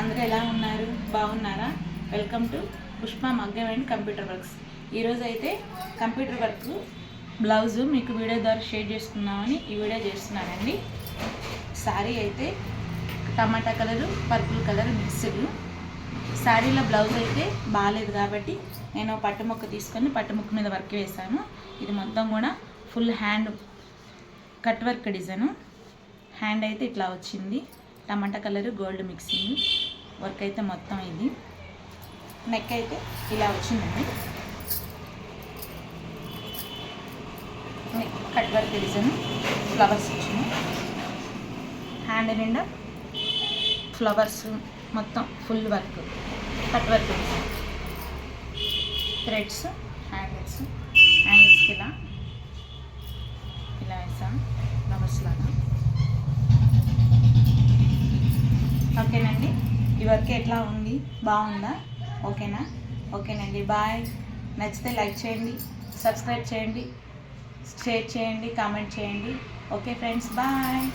అందరూ ఎలా ఉన్నారు? బాగున్నారా? వెల్కమ్ టు పుష్ప మగ్గం అండ్ కంప్యూటర్ వర్క్స్. ఈరోజు అయితే కంప్యూటర్ వర్క్ బ్లౌజ్ మీకు వీడియో ద్వారా షేర్ చేసుకుందామని ఈ వీడియో చేస్తున్నానండి. శారీ అయితే tomato colour purple colour mixed. శారీలో బ్లౌజ్ అయితే బాగాలేదు కాబట్టి నేను పట్టు ముక్క తీసుకొని పట్టు ముక్క మీద వర్క్ వేశాను. ఇది మొత్తం కూడా full hand cut work design. Hand అయితే ఇట్లా వచ్చింది. Tomato colour gold mixing. Work అయితే మొత్తం ఇది. నెక్ అయితే ఇలా వచ్చిందండి. Neck cut work design flowers వచ్చింది హ్యాండ్ నిండా ఫ్లవర్స్ మొత్తం full work cut work design threads handles హ్యాండిల్స్కి ఇలా ఇలా వేసాం ఫ్లవర్స్ లాగా ఓకేనండి ఈ వర్క్ ఎట్లా ఉంది? బాగుందా? ఓకేనా? ఓకేనండి బాయ్. నచ్చితే లైక్ చేయండి సబ్స్క్రైబ్ చేయండి షేర్ చేయండి కామెంట్ చేయండి. Okay friends bye.